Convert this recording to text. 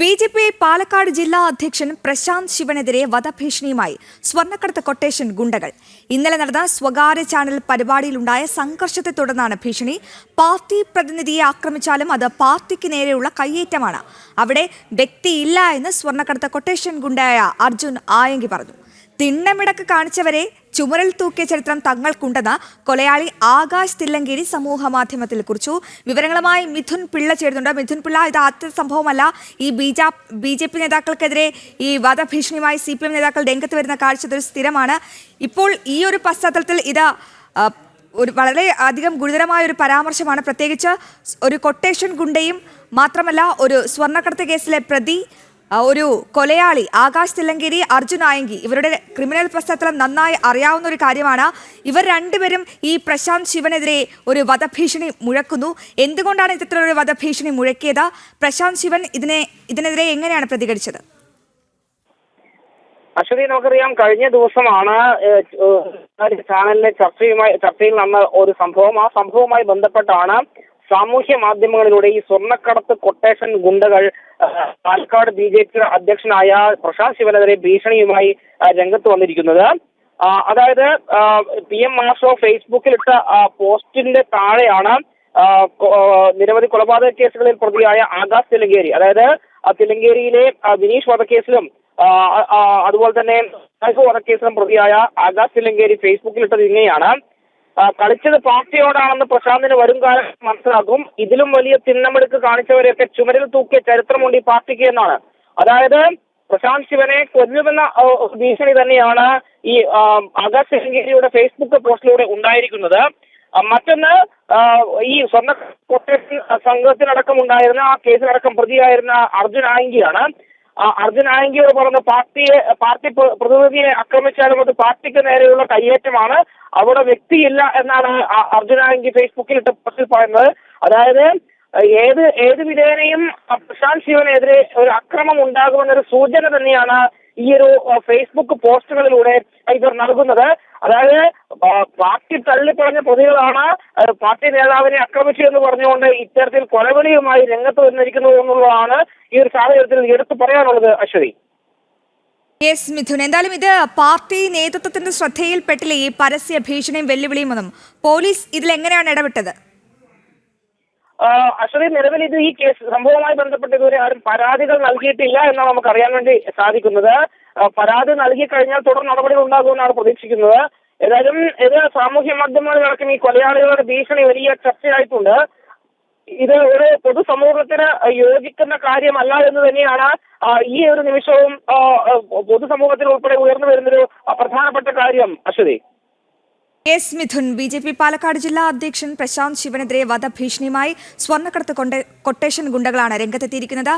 B J P Palakkad ജില്ലാ അധ്യക്ഷൻ പ്രശാന്ത് ശിവനെതിരെ വധഭീഷണിയുമായി സ്വർണക്കടത്ത് കൊട്ടേഷൻ ഗുണ്ടകൾ. ഇന്നലെ നടന്ന സ്വകാര്യ ചാനൽ പരിപാടിയിലുണ്ടായ സംഘർഷത്തെ തുടർന്നാണ് ഭീഷണി. പാർട്ടി പ്രതിനിധിയെ ആക്രമിച്ചാലും അത് പാർട്ടിക്ക് നേരെയുള്ള കയ്യേറ്റമാണ്. അവിടെ വ്യക്തിയില്ല എന്ന് സ്വർണക്കടത്ത് കൊട്ടേഷൻ ഗുണ്ടയായ അർജുൻ ആയങ്കി പറഞ്ഞു. തിണ്ണമിടക്ക് കാണിച്ചവരെ ചുമരിൽ തൂക്കിയ ചരിത്രം തങ്ങൾക്കുണ്ടെന്ന് കൊലയാളി ആകാശ് തില്ലങ്കേരി സമൂഹ മാധ്യമത്തിൽ കുറിച്ചു. വിവരങ്ങളുമായി മിഥുൻ പിള്ള ചേരുന്നുണ്ട്. മിഥുൻ പിള്ള ഇത് ആദ്യ സംഭവമല്ല. ഈ ബിജാ ബി ജെ പി നേതാക്കൾക്കെതിരെ ഈ വധഭീഷണിയുമായി സി പി എം നേതാക്കൾ രംഗത്ത് വരുന്ന കാഴ്ച ഇതൊരു സ്ഥിരമാണ്. ഇപ്പോൾ ഈ ഒരു പശ്ചാത്തലത്തിൽ ഇത് ഒരു വളരെ അധികം ഗുരുതരമായ ഒരു പരാമർശമാണ്. പ്രത്യേകിച്ച് ഒരു കൊട്ടേഷൻ ഗുണ്ടയും മാത്രമല്ല ഒരു സ്വർണക്കടത്ത് കേസിലെ പ്രതി ഒരു കൊലയാളി ആകാശ് തില്ലങ്കേരി അർജുൻ ആയങ്കി ഇവരുടെ ക്രിമിനൽ പശ്ചാത്തലം നന്നായി അറിയാവുന്ന ഒരു കാര്യമാണ്. ഇവർ രണ്ടുപേരും ഈ പ്രശാന്ത് ശിവനെതിരെ ഒരു വധഭീഷണി മുഴക്കുന്നു. എന്തുകൊണ്ടാണ് ഇത്തരത്തിലൊരു വധഭീഷണി മുഴക്കിയത്? പ്രശാന്ത് ശിവൻ ഇതിനെ ഇതിനെതിരെ എങ്ങനെയാണ് പ്രതികരിച്ചത്? അശ്വതി നമുക്കറിയാം കഴിഞ്ഞ ദിവസമാണ് ചാനലിലെ ചർച്ചയുമായി ചർച്ചയിൽ നടന്ന ഒരു സംഭവം. ആ സംഭവവുമായി ബന്ധപ്പെട്ടാണ് സാമൂഹ്യ മാധ്യമങ്ങളിലൂടെ ഈ സ്വർണക്കടത്ത് കൊട്ടേഷൻ ഗുണ്ടകൾ പാലക്കാട് ബി ജെ പി അധ്യക്ഷനായ പ്രശാന്ത് ശിവനെതിരെ ഭീഷണിയുമായി രംഗത്ത് വന്നിരിക്കുന്നത്. അതായത് പി എം മാഷോ ഫേസ്ബുക്കിലിട്ട പോസ്റ്റിന്റെ താഴെയാണ് നിരവധി കൊലപാതക കേസുകളിൽ പ്രതിയായ ആകാശ് തിലങ്കേരി. അതായത് തെലങ്കേരിയിലെ വിനീഷ് വധക്കേസിലും അതുപോലെ തന്നെ വധക്കേസിലും പ്രതിയായ ആകാശ് തിലങ്കേരി ഫേസ്ബുക്കിലിട്ടത് ഇങ്ങനെയാണ്. കളിച്ചത് പാർട്ടിയോടാണെന്ന് പ്രശാന്തിന് വരും കാലം മനസ്സിലാക്കും ഇതിലും വലിയ തിണ്ണമെടുക്ക് കാണിച്ചവരെയൊക്കെ ചുമരിൽ തൂക്കിയ ചരിത്രമുണ്ട് ഈ പാർട്ടിക്ക് എന്നാണ്. അതായത് പ്രശാന്ത് ശിവനെ കൊല്ലുമെന്ന ഭീഷണി തന്നെയാണ് ഈ അഗസ് തിലങ്കേരിയുടെ ഫേസ്ബുക്ക് പോസ്റ്റിലൂടെ ഉണ്ടായിരിക്കുന്നത്. മറ്റൊന്ന് ഈ സ്വർണ കൊട്ടേഷൻ സംഘത്തിനടക്കം ഉണ്ടായിരുന്ന ആ കേസിലടക്കം പ്രതിയായിരുന്ന അർജുൻ ആയങ്കിയാണ് അർജുൻ ആയങ്കിയോട് പറഞ്ഞ പാർട്ടിയെ പാർട്ടി പ്രതിനിധിയെ ആക്രമിച്ചാലും അത് പാർട്ടിക്ക് നേരെയുള്ള കയ്യേറ്റമാണ്. അവിടെ വ്യക്തിയില്ല എന്നാണ് അർജുൻ ആങ്കി ഫേസ്ബുക്കിൽ ഇട്ട പോസ്റ്റിൽ പറയുന്നത്. അതായത് ഏത് ഏത് വിധേനയും പ്രശാന്ത് ശിവനെതിരെ ഒരു അക്രമം ഉണ്ടാകുമെന്നൊരു സൂചന തന്നെയാണ് ഈ ഒരു ഫേസ്ബുക്ക് പോസ്റ്റുകളിലൂടെ ഇവർ നൽകുന്നത്. അതായത് പാർട്ടി തള്ളിപ്പറഞ്ഞ പ്രതികളാണ് പാർട്ടി നേതാവിനെ ആക്രമിച്ചു എന്ന് പറഞ്ഞുകൊണ്ട് ഇത്തരത്തിൽ കൊലവിളിയുമായി രംഗത്ത് വന്നിരിക്കുന്നു എന്നുള്ളതാണ് ഈ ഒരു സാഹചര്യത്തിൽ എടുത്തു പറയാനുള്ളത് അശ്വതി. യെസ് മിഥുൻ. എന്തായാലും ഇത് പാർട്ടി നേതൃത്വത്തിന്റെ ശ്രദ്ധയിൽപ്പെട്ടില്ല ഈ പരസ്യ ഭീഷണിയും വെല്ലുവിളിയും ഒന്നും പോലീസ് ഇതിൽ എങ്ങനെയാണ് ഇടപെട്ടത്? അശ്വതി നിലവിൽ ഇത് ഈ കേസ് സംഭവവുമായി ബന്ധപ്പെട്ട് ഇതുവരെ ആരും പരാതികൾ നൽകിയിട്ടില്ല എന്നാണ് നമുക്ക് അറിയാൻ വേണ്ടി സാധിക്കുന്നത്. പരാതി നൽകി കഴിഞ്ഞാൽ തുടർ നടപടികൾ ഉണ്ടാകുമെന്നാണ് പ്രതീക്ഷിക്കുന്നത്. ഏതായാലും ഇത് സാമൂഹ്യ മാധ്യമങ്ങളിലടക്കം ഈ കൊലയാളികളുടെ ഭീഷണി വലിയ ചർച്ചയായിട്ടുണ്ട്. ഇത് ഒരു പൊതുസമൂഹത്തിന് യോജിക്കുന്ന കാര്യമല്ല എന്ന് തന്നെയാണ് ഈ ഒരു നിമിഷവും പൊതുസമൂഹത്തിൽ ഉൾപ്പെടെ ഉയർന്നു വരുന്നൊരു പ്രധാനപ്പെട്ട കാര്യം Aswathi. S Midhun B J P Palakkad ജില്ലാ അധ്യക്ഷൻ പ്രശാന്ത് ശിവനെതിരെ വധഭീഷണിയുമായി സ്വർണക്കടത്ത് കൊട്ടേഷൻ ഗുണ്ടകളാണ് രംഗത്തെത്തിയിരിക്കുന്നത്.